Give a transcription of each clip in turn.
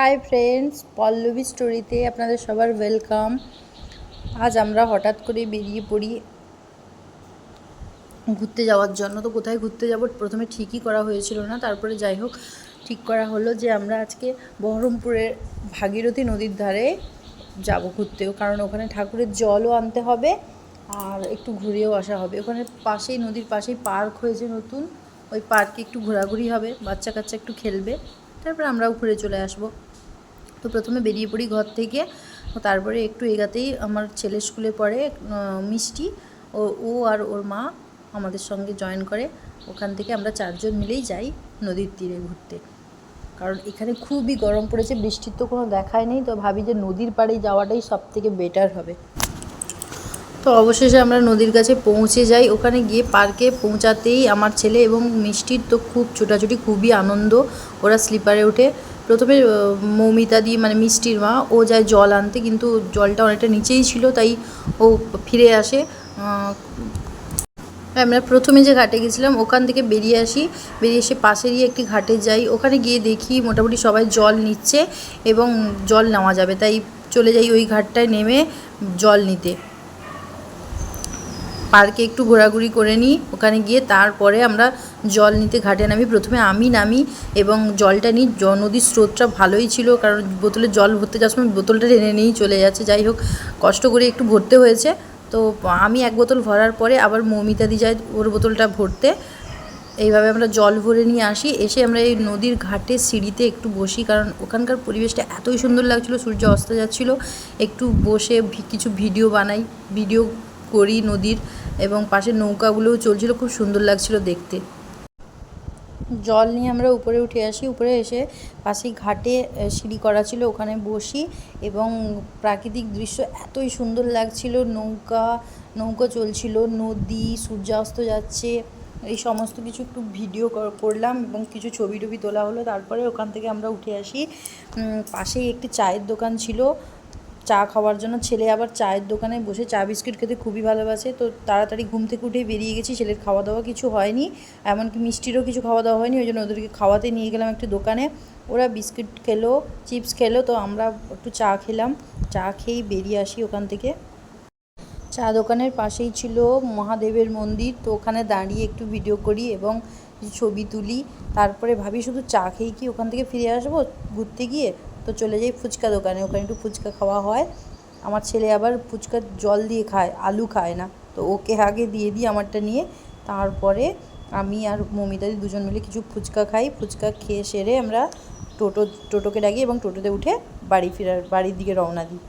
Hi friends Pallavi স্টোরিতে আপনাদের সবার ওয়েলকাম আজ আমরা হঠাৎ করে বেরিয়ে পড়ি ঘুরতে যাওয়ার জন্য। তো কোথায় ঘুরতে যাব? প্রথমে ঠিকই করা হয়েছিল না। তারপরে যাই হোক, ঠিক করা হলো যে আমরা আজকে বহরমপুরের ভাগীরথী নদীর ধারে যাব ঘুরতেও কারণ ওখানে ঠাকুরের জলও আনতে হবে আর একটু ঘুরেও আসা হবে। ওখানে পাশেই, নদীর পাশেই পার্ক হয়েছে নতুন। ওই পার্কে একটু ঘোরাঘুরি হবে বাচ্চা কাচ্চা একটু খেলবে। তারপরে আমরাও ঘুরে চলে আসব। তো প্রথমে বেরিয়ে পড়ি ঘর থেকে। তারপরে একটু এগাতেই আমার ছেলে স্কুলে পড়ে মিষ্টি। ও ও আর ওর মা আমাদের সঙ্গে জয়েন করে। ওখান থেকে আমরা চারজন মিলেই যাই নদীর তীরে ঘুরতে। কারণ এখানে খুবই গরম পড়েছে, বৃষ্টির তো কোনো দেখাই নেই। তো ভাবি যে নদীর পাড়ে যাওয়াটাই সব থেকে বেটার হবে। তো অবশেষে আমরা নদীর কাছে পৌঁছে যাই। ওখানে গিয়ে পার্কে পৌঁছাতেই আমার ছেলে এবং মিষ্টির তো খুব ছোটাছুটি, খুবই আনন্দ। ওরা স্লিপারে উঠে প্রথমে মৌমিতা দি মানে মিষ্টির মা, ও যায় জল আনতে, কিন্তু জলটা অনেকটা নিচেই ছিল, তাই ও ফিরে আসে। আমরা প্রথমে যে ঘাটে গেছিলাম, ওখান থেকে বেরিয়ে আসি। বেরিয়ে এসে পাশেরই একটি ঘাটে যাই। ওখানে গিয়ে দেখি মোটামুটি সবাই জল নিচ্ছে এবং জল নেওয়া যাবে, তাই চলে যাই ওই ঘাটটায় নেমে জল নিতে। পার্কে একটু ঘোরাঘুরি করে নিই, ওখানে গিয়ে তারপরে আমরা জল নিতে ঘাটে নামি, প্রথমে আমি নামি এবং জলটা নিই। নদীর স্রোতটা ভালোই ছিল, কারণ বোতলে জল ভরতে যাওয়ার সময় বোতলটা টেনে নিয়েই চলে যাচ্ছে। যাই হোক, কষ্ট করে একটু ভরতে হয়েছে। তো আমি এক বোতল ভরার পরে আবার মৌমিতা দি যায় ওর বোতলটা ভরতে। এইভাবে আমরা জল ভরে নিয়ে আসি। এসে আমরা এই নদীর ঘাটে সিঁড়িতে একটু বসি, কারণ ওখানকার পরিবেশটা এতই সুন্দর লাগছিল, সূর্য অস্ত যাচ্ছিল। একটু বসে কিছু ভিডিও বানাই, ভিডিও করি নদীর এবং পাশে নৌকাগুলোও চলছিল, খুব সুন্দর লাগছিল দেখতে। জল নিয়ে আমরা উপরে উঠে আসি। উপরে এসে পাশেই ঘাটে সিঁড়ি করা ছিল, ওখানে বসি এবং প্রাকৃতিক দৃশ্য এতই সুন্দর লাগছিল। নৌকা নৌকা চলছিল, নদী, সূর্যাস্ত যাচ্ছে, এই সমস্ত কিছু একটু ভিডিও কর- করলাম এবং কিছু ছবি টবি তোলা হলো। তারপরে ওখান থেকে আমরা উঠে আসি। পাশেই একটি চায়ের দোকান ছিল। চা খাওয়ার জন্য ছেলে আবার চায়ের দোকানে বসে চা বিস্কিট খেতে খুবই ভালোবাসে। তো তাড়াতাড়ি ঘুম থেকে উঠে বেরিয়ে গেছি, ছেলের খাওয়া দাওয়া কিছু হয়নি, এমনকি মিষ্টিরও কিছু খাওয়া দাওয়া হয়নি, ওই জন্য ওদেরকে খাওয়াতে নিয়ে গেলাম একটি দোকানে। ওরা বিস্কিট খেলো, চিপস খেলো, তো আমরা একটু চা খেলাম। চা খেয়েই বেরিয়ে আসি ওখান থেকে। চা দোকানের পাশেই ছিল মহাদেবের মন্দির, তো ওখানে দাঁড়িয়ে একটু ভিডিও করি এবং ছবি তুলি। তারপরে ভাবি শুধু চা খেয়ে কি ওখান থেকে ফিরে আসব, ঘুরতে গিয়ে? তো চলে যাই ফুচকা দোকানে, ওখানে একটু ফুচকা খাওয়া হয়। আমার ছেলে আবার ফুচকার জল দিয়ে খায়, আলু খায় না। তো ওকে আগে দিয়ে দিই আমারটা নিয়ে, তারপরে আমি আর মমিতাদি দুজন মিলে কিছু ফুচকা খাই। ফুচকা খেয়ে সেরে আমরা টোটো, টোটোকে ডাকি এবং টোটোতে উঠে বাড়ি ফেরার, বাড়ির দিকে রওনা দিই।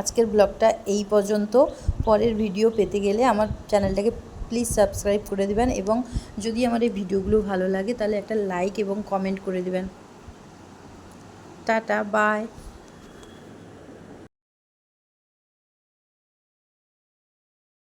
আজকের ব্লগটা এই পর্যন্ত। পরের ভিডিও পেতে গেলে আমার চ্যানেলটাকে প্লিজ সাবস্ক্রাইব করে দেবেন এবং যদি আমার এই ভিডিওগুলো ভালো লাগে তাহলে একটা লাইক এবং কমেন্ট করে দিবেন। Tata bye.